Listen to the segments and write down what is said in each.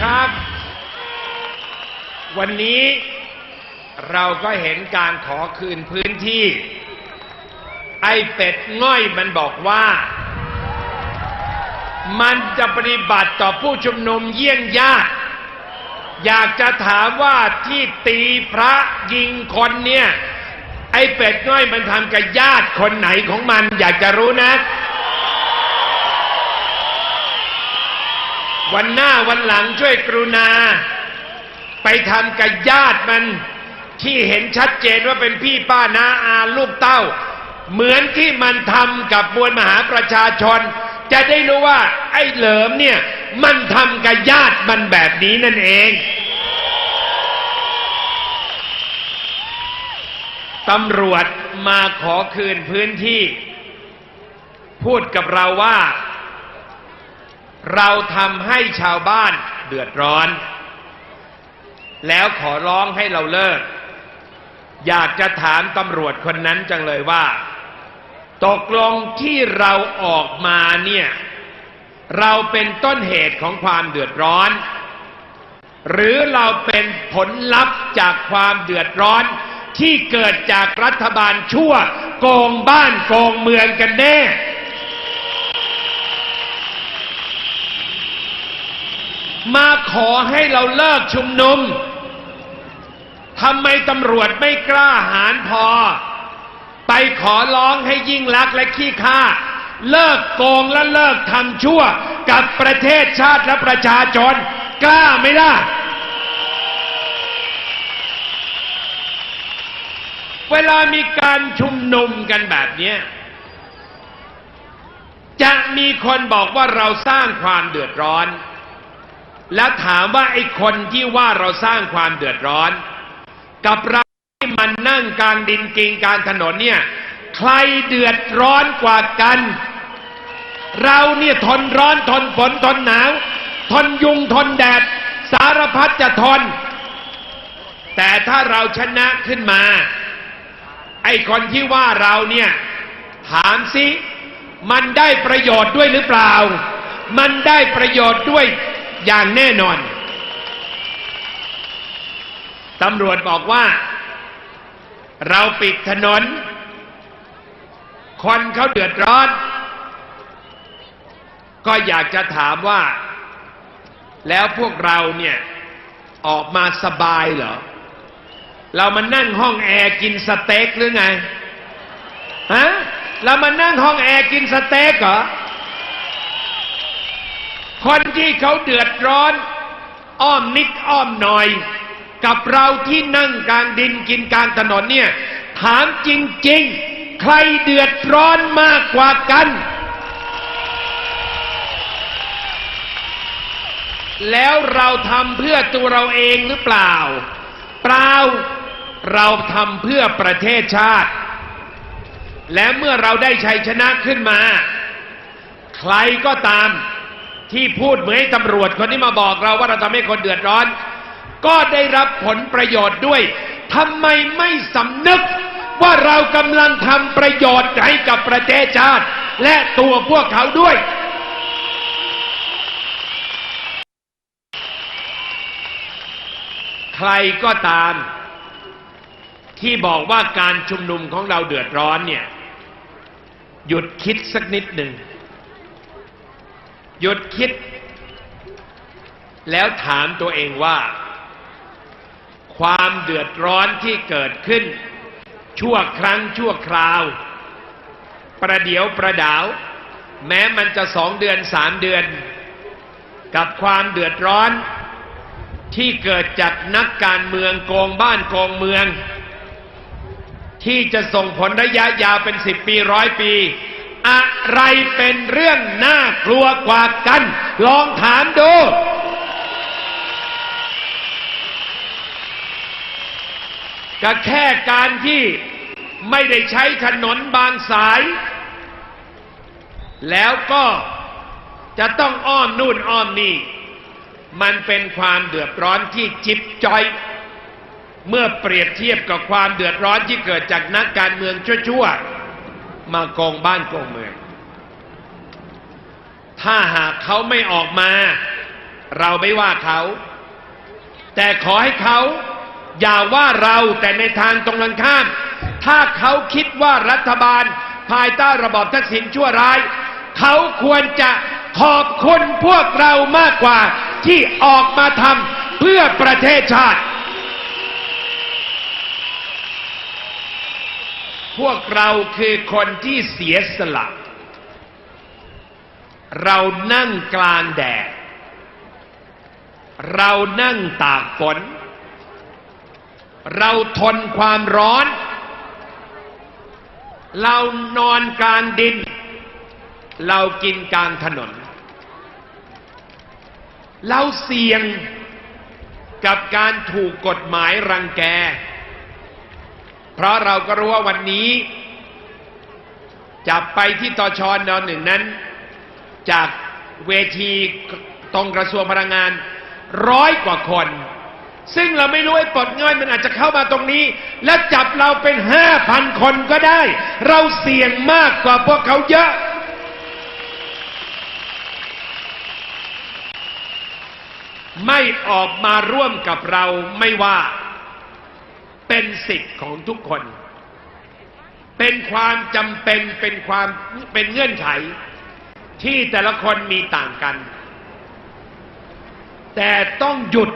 ครับ วันนี้เราก็เห็นการขอคืนพื้นที่ ไอ้เป็ดง่อยมันบอกว่า มันจะปฏิบัติต่อผู้ชุมนุมเยี่ยงญาติอยากจะถามว่าที่ตีพระยิงคนเนี่ย ไอ้เป็ดง่อยมันทำกับญาติคนไหนของมัน อยากจะรู้นะ วันหน้าวันหลังช่วยกรุณา ไปทำกับญาติมันที่เห็นชัดเจนว่าเป็นพี่ป้าน้าอาลูกเต้า เหมือนที่มันทำกับมวลมหาประชาชน จะได้รู้ว่า ไอ้เหลิมเนี่ย มันทำกับญาติมันแบบนี้นั่นเอง ตำรวจมาขอคืนพื้นที่ พูดกับเราว่า เราทำให้ชาวบ้านเดือดร้อน แล้วขอร้องให้เราเลิก อยากจะถามตำรวจคนนั้นจังเลยว่า ตกลงที่เราออกมาเนี่ย เราเป็นต้นเหตุของความเดือดร้อน หรือเราเป็นผลลัพธ์จากความเดือดร้อนที่เกิดจากรัฐบาลชั่ว โกงบ้านโกงเมืองกันแน่ มาขอให้เราเลิกชุมนุมทำไมตำรวจไม่กล้าหาญพอ ไปขอร้องให้ยิ่งลักษ์และขี้ข้าเลิกโกงและเลิกทำชั่ว กับประเทศชาติและประชาชนกล้าไหมล่ะเวลามีการชุมนุมกันแบบนี้จะมีคนบอกว่าเราสร้างความเดือดร้อน แล้วถามว่าไอ้คนที่ว่าเราสร้างความเดือดร้อน กับเราที่มันนั่งกลางดินกิงกลางถนนเนี่ย ใครเดือดร้อนกว่ากัน เราเนี่ยทนร้อนทนฝนทนหนาว ทนยุงทนแดด สารพัดจะทน แต่ถ้าเราชนะขึ้นมา ไอ้คนที่ว่าเราเนี่ย ถามสิ มันได้ประโยชน์ด้วยหรือเปล่า มันได้ประโยชน์ด้วย อย่างแน่นอน ตำรวจบอกว่า เราปิดถนน คนเขาเดือดร้อน ก็อยากจะถามว่า แล้วพวกเราเนี่ย ออกมาสบายเหรอ เรามานั่งห้องแอร์กินสเต็กหรือไง ฮะ เรามานั่งห้องแอร์กินสเต็กเหรอ คนที่เขาเดือดร้อน อ้อมนิดอ้อมหน่อย กับเราที่นั่งกลางดินกินกลางถนนเนี่ย ถามจริง ๆ ใครเดือดร้อนมากกว่ากัน แล้วเราทำเพื่อตัวเราเองหรือเปล่า เปล่าเราทำเพื่อประเทศชาติ และเมื่อเราได้ชัยชนะขึ้นมา ใครก็ตาม ที่พูดเหมือนตำรวจคนนี้มาบอกเราว่าเราทำให้คนเดือดร้อน ก็ได้รับผลประโยชน์ด้วยทำไมไม่สำนึกว่าเรากำลังทำประโยชน์ให้กับประเทศชาติ และตัวพวกเขาด้วย ใครก็ตาม ที่บอกว่าการชุมนุมของเราเดือดร้อนเนี่ย หยุดคิดสักนิดหนึ่ง หยุดคิด แล้วถามตัวเองว่า ความเดือดร้อนที่เกิดขึ้น ชั่วครั้งชั่วคราว ประเดียวประดาว แม้มันจะสองเดือนสามเดือน กับความเดือดร้อนที่เกิดจากนักการเมืองโกงบ้านโกงเมือง ที่จะส่งผลระยะยาวเป็นสิบปีร้อยปี อะไรเป็นเรื่องน่ากลัวกว่ากัน ลองถามดู ก็แค่การที่ไม่ได้ใช้ถนนบางสาย แล้วก็จะต้องอ้อมนู่นอ้อมนี่ มันเป็นความเดือดร้อนที่จิบจอย เมื่อเปรียบเทียบกับความเดือดร้อนที่เกิดจากนักการเมืองชั่วๆ มาโกงบ้านโกงเมือง ถ้าหากเขาไม่ออกมา เราไม่ว่าเขา แต่ขอให้เขาอย่าว่าเราแต่ในทางตรงกันข้าม ถ้าเขาคิดว่ารัฐบาล ภายใต้ระบอบทักษิณชั่วร้าย เขาควรจะขอบคุณพวกเรามากกว่าที่ออกมาทำเพื่อประเทศชาติ พวกเราคือคนที่เสียสละ เรานั่งกลางแดด เรานั่งตากฝน เราทนความร้อน เรานอนกลางดิน เรากินกลางถนน เราเสี่ยงกับการถูกกฎหมายรังแก เพราะเราก็รู้ว่าวันนี้จะไปที่ตชนหนึ่งนั้น จากเวทีตรงกระทรวงพลังงานร้อยกว่าคน ซึ่งเราไม่รู้ไอ้ปลดเงินมันอาจจะเข้ามาตรงนี้ และจับเราเป็นห้าพันคนก็ได้ เราเสี่ยงมากกว่าพวกเขาเยอะ ไม่ออกมาร่วมกับเราไม่ว่า เป็นสิทธิ์ของทุกคน เป็นความจำเป็นเป็นความเป็นเงื่อนไข ที่แต่ละคนมีต่างกัน แต่ต้องหยุด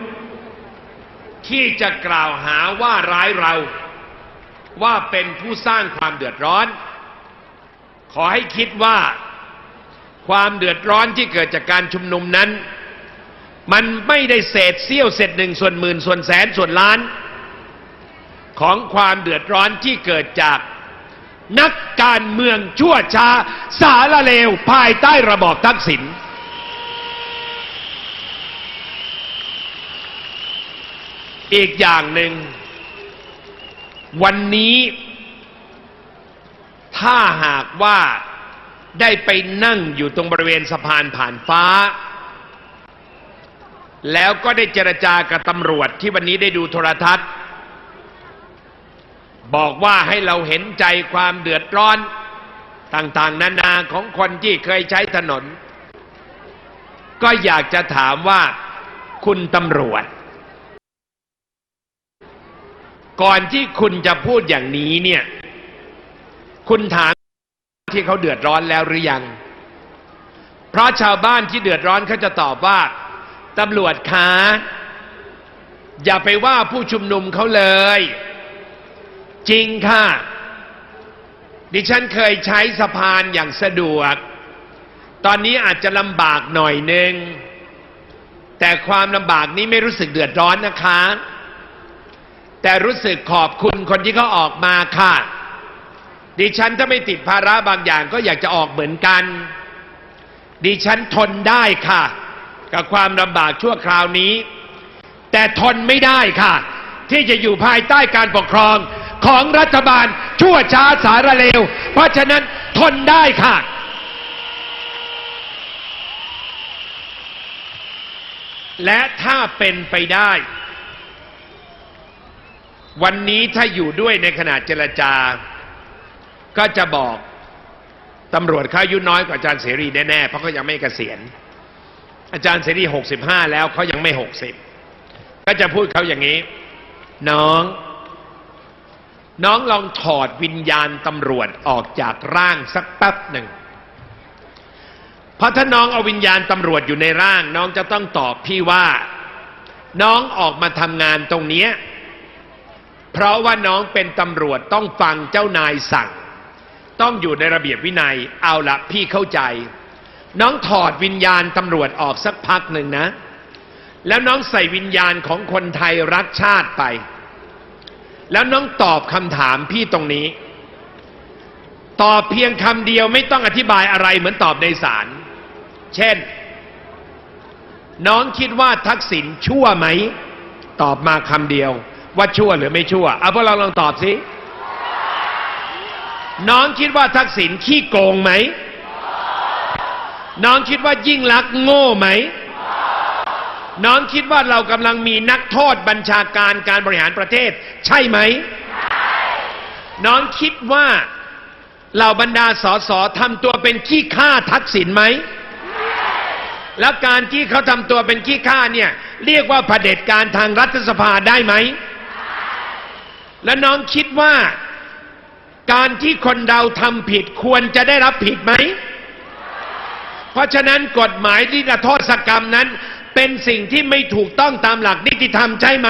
ที่จะกล่าวหาว่าร้ายเราว่าเป็นผู้สร้างความเดือดร้อน ขอให้คิดว่าความเดือดร้อนที่เกิดจากการชุมนุมนั้น มันไม่ได้เศษเสี้ยวเศษหนึ่งส่วนหมื่นส่วนแสนส่วนล้าน ของความเดือดร้อนที่เกิดจาก นักการเมืองชั่วช้า สารเลวภายใต้ระบอบทักษิณอีกอย่างหนึ่ง วันนี้ ถ้าหากว่าได้ไปนั่งอยู่ตรงบริเวณสะพานผ่านฟ้า แล้วก็ได้เจรจากับตำรวจที่วันนี้ได้ดูโทรทัศน์ บอกว่าให้เราเห็นใจความเดือดร้อนต่างๆ นานาของคนที่เคยใช้ถนน ก็อยากจะถามว่าคุณตำรวจ ก่อนที่คุณจะพูดอย่างนี้เนี่ย คุณถามที่เขาเดือดร้อนแล้วหรือยัง เพราะชาวบ้านที่เดือดร้อนเขาจะตอบว่าตำรวจคะอย่าไปว่าผู้ชุมนุมเขาเลย จริงค่ะ ดิฉันเคยใช้สะพานอย่างสะดวก ตอนนี้อาจจะลำบากหน่อยนึง แต่ความลำบากนี้ไม่รู้สึกเดือดร้อนนะคะ แต่รู้สึกขอบคุณคนที่เขาออกมาค่ะ ดิฉันถ้าไม่ติดภาระบางอย่างก็อยากจะออกเหมือนกัน ดิฉันทนได้ค่ะ กับความลำบากชั่วคราวนี้ แต่ทนไม่ได้ค่ะ ที่จะอยู่ภายใต้การปกครอง ของรัฐบาล ชั่วช้าสารเลว เพราะฉะนั้นทนได้ค่ะ และถ้าเป็นไปได้ วันนี้ถ้าอยู่ด้วยในขณะเจรจา ก็จะบอกตำรวจเขาอายุน้อยกว่าอาจารย์เสรีแน่ๆ เพราะเขายังไม่เกษียณ อาจารย์เสรีหกสิบห้าแล้วเขายังไม่หกสิบก็จะพูดเขาอย่างนี้ น้อง น้องลองถอดวิญญาณตำรวจออกจากร่างสักแป๊บหนึ่ง เพราะถ้าน้องเอาวิญญาณตำรวจอยู่ในร่าง น้องจะต้องตอบพี่ว่า น้องออกมาทำงานตรงเนี้ยเพราะว่าน้องเป็นตำรวจต้องฟังเจ้านายสั่ง ต้องอยู่ในระเบียบวินัย เอาละพี่เข้าใจ น้องถอดวิญญาณตำรวจออกสักพักหนึ่งนะ แล้วน้องใส่วิญญาณของคนไทยรักชาติไป แล้วน้องตอบคำถามพี่ตรงนี้ ตอบเพียงคำเดียวไม่ต้องอธิบายอะไรเหมือนตอบในศาลเช่น น้องคิดว่าทักษิณชั่วไหม ตอบมาคำเดียว ว่าชั่วหรือไม่ชั่วเอาพวกเราลองตอบสิน้องคิดว่าทักษิณขี้โกงไหม น้องคิดว่ายิ่งลักษณ์โง่ไหม น้องคิดว่าเรากำลังมีนักโทษบัญชาการการบริหารประเทศ ใช่ไหม น้องคิดว่าเหล่าบรรดาสสทำตัวเป็นขี้ข้าทักษิณไหม แล้วการที่เขาทำตัวเป็นขี้ข้าเนี่ย เรียกว่าเผด็จการทางรัฐสภาได้ไหม แล้วน้องคิดว่า การที่คนเราทำผิดควรจะได้รับผิดไหม เพราะฉะนั้นกฎหมายที่จะโทษกรรมนั้น เป็นสิ่งที่ไม่ถูกต้องตามหลักนิติธรรมใช่ไหม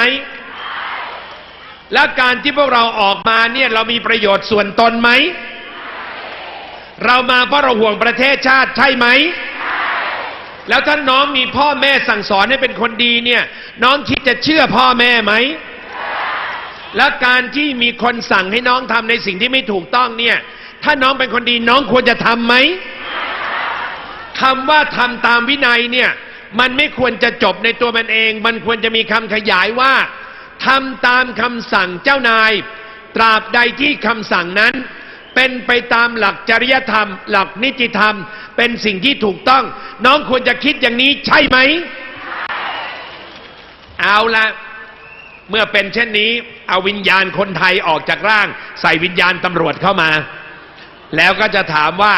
และการที่พวกเราออกมาเนี่ยเรามีประโยชน์ส่วนตนไหม เรามาเพราะเราห่วงประเทศชาติใช่ไหม แล้วถ้าน้องมีพ่อแม่สั่งสอนให้เป็นคนดีเนี่ย น้องคิดจะเชื่อพ่อแม่ไหม และการที่มีคนสั่งให้น้องทำในสิ่งที่ไม่ถูกต้องเนี่ย ถ้าน้องเป็นคนดีน้องควรจะทำไหมคำว่าทำตามวินัยเนี่ย มันไม่ควรจะจบในตัวมันเอง มันควรจะมีคำขยายว่าทำตามคำสั่งเจ้านาย ตราบใดที่คำสั่งนั้น เป็นไปตามหลักจริยธรรม หลักนิติธรรม เป็นสิ่งที่ถูกต้อง น้องควรจะคิดอย่างนี้ใช่ไหม เอาละเมื่อเป็นเช่นนี้ เอาวิญญาณคนไทยออกจากร่าง ใส่วิญญาณตำรวจเข้ามา แล้วก็จะถามว่า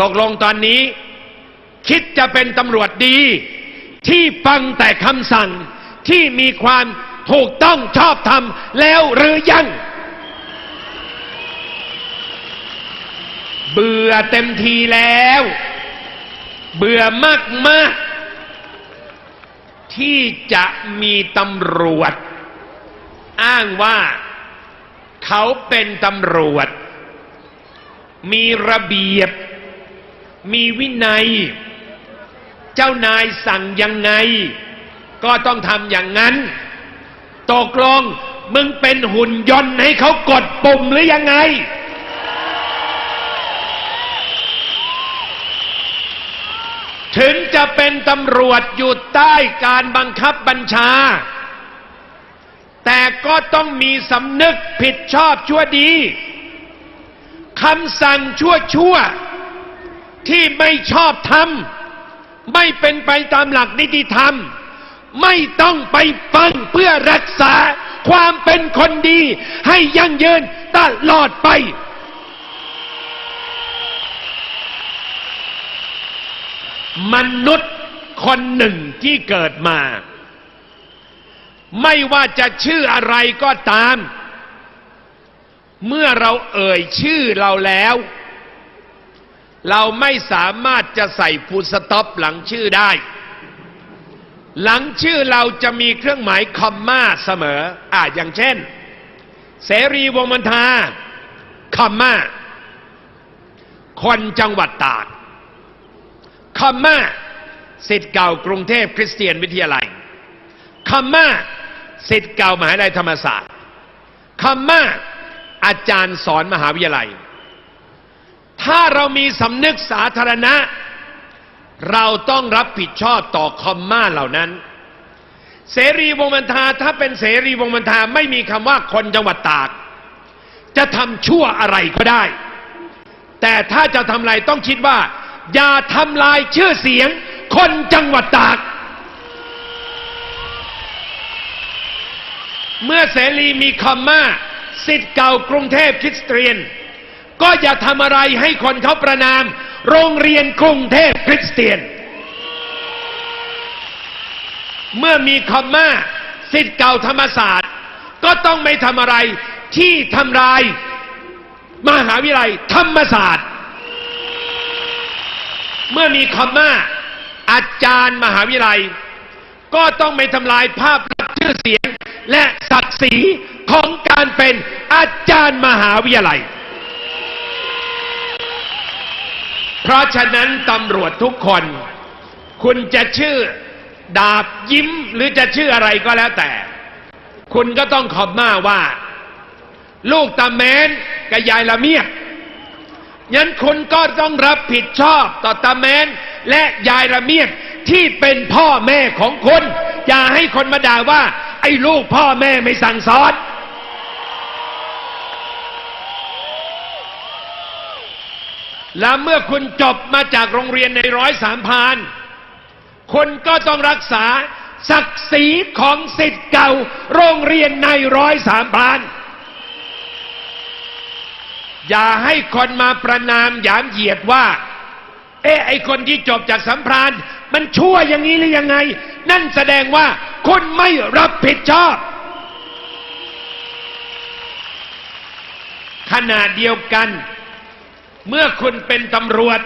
ตกลงตอนนี้ คิดจะเป็นตำรวจดี ที่ฟังแต่คำสั่งที่มีความถูกต้องชอบธรรมแล้วหรือยัง เบื่อเต็มทีแล้ว เบื่อมากมากที่จะมีตำรวจ อ้างว่าเขาเป็นตำรวจ มีระเบียบ มีวินัย จ้านายสั่งยังไง ก็ต้องทำอย่างนั้น ตกลงมึงเป็นหุ่นยนต์ให้เขากดปุ่มหรือยังไง ถึงจะเป็นตำรวจอยู่ใต้การบังคับบัญชา แต่ก็ต้องมีสำนึกผิดชอบชั่วดีคำสั่งชั่วชั่วที่ไม่ชอบทำ ไม่เป็นไปตามหลักนิติธรรม ไม่ต้องไปฟังเพื่อรักษาความเป็นคนดี ให้ยั่งยืนตลอดไป มนุษย์คนหนึ่งที่เกิดมา ไม่ว่าจะชื่ออะไรก็ตาม เมื่อเราเอ่ยชื่อเราแล้ว เราไม่สามารถจะใส่ฟูสต็อปหลังชื่อได้ หลังชื่อเราจะมีเครื่องหมายคอมมาเสมอ อ่าอย่างเช่น เสรีวงมันทาคอมมาคนจังหวัดตากคอมมาสิทธิ์เก่ากรุงเทพคริสเตียนวิทยาลัยคอมมาสิทธิ์เก่ามหาวิทยาลัยธรรมศาสตร์คอมมาอาจารย์สอนมหาวิทยาลัย ถ้าเรามีสำนึกสาธารณะ เราต้องรับผิดชอบต่อคอมมาเหล่านั้น เสรีวงบรรทาถ้าเป็นเสรีวงบรรทาไม่มีคำว่าคนจังหวัดตาก จะทำชั่วอะไรก็ได้ แต่ถ้าจะทำอะไรต้องคิดว่า อย่าทำลายชื่อเสียง คนจังหวัดตาก เมื่อเสรีมีคอมมาสิทธิ์เก่ากรุงเทพคริสเตียน ก็อย่าทำอะไรให้คนเขาประนาม โรงเรียนกรุงเทพคริสเตียน เมื่อมีคอมมาสิทธิ์เก่าธรรมศาสตร์ ก็ต้องไม่ทำอะไรที่ทำลาย มหาวิทยาลัยธรรมศาสตร์ เมื่อมีคอมมาอาจารย์มหาวิทยาลัย ก็ต้องไม่ทำลายภาพลักษณ์ชื่อเสียงและศักดิ์ศรีของการเป็นอาจารย์มหาวิทยาลัย เพราะฉะนั้นตำรวจทุกคน คุณจะชื่อดาบยิ้มหรือจะชื่ออะไรก็แล้วแต่ คุณก็ต้องขอบมาว่า ลูกตาแมนกับยายละเมียดงั้นคุณก็ต้องรับผิดชอบต่อตาแมนและยายละเมียดที่เป็นพ่อแม่ของคุณ อย่าให้คนมาด่าว่า ไอ้ลูกพ่อแม่ไม่สั่งสอน และเมื่อคุณจบมาจากโรงเรียนในร้อยสามพานคุณก็ต้องรักษาศักดิ์ศรีของสิทธิ์เก่า โรงเรียนในร้อยสามพานอย่าให้คนมาประนามหยามเหยียดว่า เอ๊ะไอคนที่จบจากสัมพรานมันชั่วอย่างนี้หรือยังไง นั่นแสดงว่าคุณไม่รับผิดชอบ ขณะเดียวกัน เมื่อคุณเป็นตำรวจ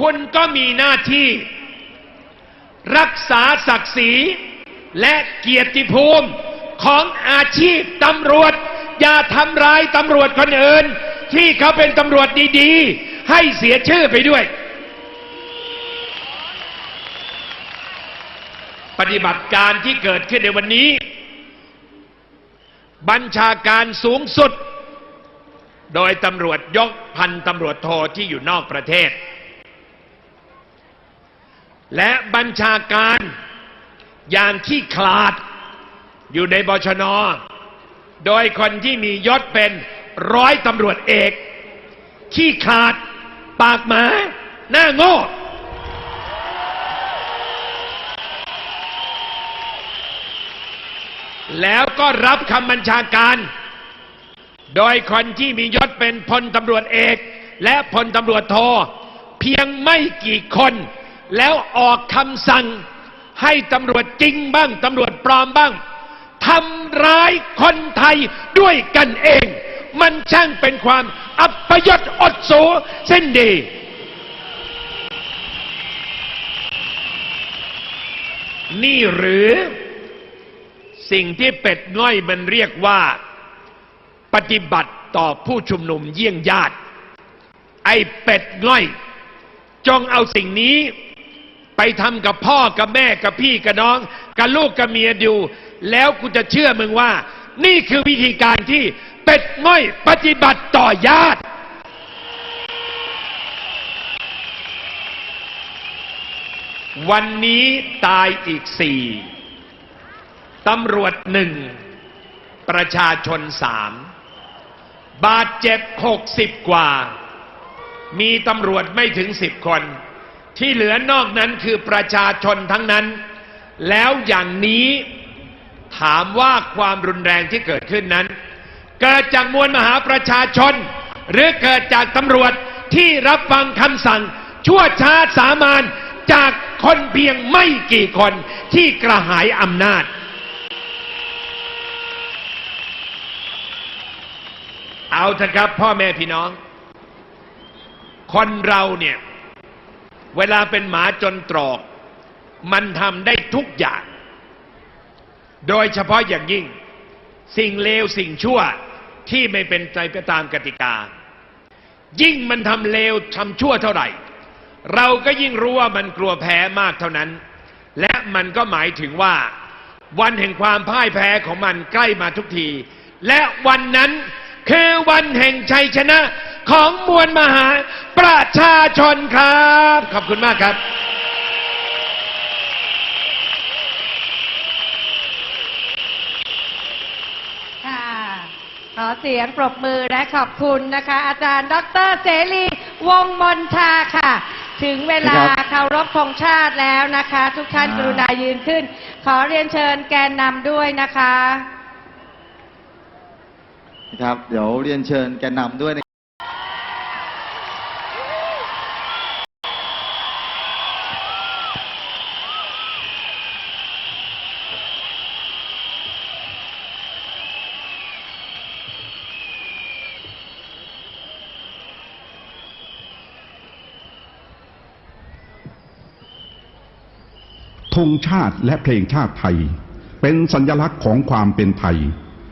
คุณก็มีหน้าที่ รักษาศักดิ์ศรี และเกียรติภูมิของอาชีพตำรวจ อย่าทำร้ายตำรวจคนอื่น ที่เขาเป็นตำรวจดีๆ ให้เสียชื่อไปด้วย ปฏิบัติการที่เกิดขึ้นในวันนี้ บัญชาการสูงสุด โดยตำรวจยกพันตำรวจโทที่อยู่นอกประเทศ และบัญชาการอย่างขี้ขลาดอยู่ในบชน โดยคนที่มียศเป็นร้อยตำรวจเอก ขี้ขาด ปากหมา หน้าโง่ แล้วก็รับคำบัญชาการ โดยคนที่มียศเป็นพลตำรวจเอก และพลตำรวจโทเพียงไม่กี่คน แล้วออกคำสั่ง ให้ตำรวจจริงบ้างตำรวจปลอมบ้างทำร้ายคนไทยด้วยกันเอง มันช่างเป็นความอัปยศอดสูเส้นดี นี่หรือสิ่งที่เป็ดง่อยมันเรียกว่า ปฏิบัติต่อผู้ชุมนุมเยี่ยงญาติ ไอ้เป็ดง่อย จงเอาสิ่งนี้ ไปทำกับพ่อกับแม่กับพี่กับน้อง กับลูกกับเมียดูแล้วกูจะเชื่อมึงว่า นี่คือวิธีการที่เป็ดง่อยปฏิบัติต่อญาติ วันนี้ตายอีกสี่ตำรวจหนึ่งประชาชนสาม บาดเจ็บหกสิบกว่า มีตำรวจไม่ถึงสิบคน ที่เหลือนอกนั้นคือประชาชนทั้งนั้น แล้วอย่างนี้ถามว่าความรุนแรงที่เกิดขึ้นนั้น เกิดจากมวลมหาประชาชน หรือเกิดจากตำรวจที่รับฟังคำสั่ง ชั่วช้าสามานจากคนเพียงไม่กี่คนที่กระหายอำนาจ เอาเถอะครับ พ่อแม่พี่น้อง คนเราเนี่ย เวลาเป็นหมาจนตรอก มันทำได้ทุกอย่าง โดยเฉพาะอย่างยิ่ง สิ่งเลวสิ่งชั่วที่ไม่เป็นใจไปตามกติกา ยิ่งมันทำเลวทำชั่วเท่าไหร่ เราก็ยิ่งรู้ว่ามันกลัวแพ้มากเท่านั้น และมันก็หมายถึงว่า วันแห่งความพ่ายแพ้ของมันใกล้มาทุกที และวันนั้น คือวันแห่งชัยชนะของมวลมหาประชาชนครับ ขอบคุณมากครับ ค่ะ ขอเสียงปรบมือและขอบคุณนะคะ อาจารย์ ดรเสรีวงศ์มนทาค่ะ ถึงเวลาครับเคารพธงชาติแล้วนะคะ ทุกท่านอ่ากรุณายืนขึ้น ขอเรียนเชิญแกนนำด้วยนะคะ นะครับ เดี๋ยวเรียนเชิญแกนนำด้วยนะธงชาติและเพลงชาติไทย เป็นสัญลักษณ์ของความเป็นไทย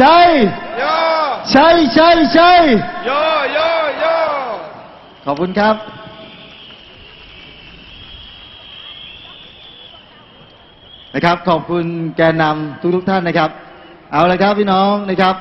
ช่ใช่ใช่โยใช่ใช่ใช่โยโยโยขอบคุณครับ นะครับ ขอบคุณแกนนำทุกทุกๆท่านนะครับ เอาละครับพี่น้องนะครับ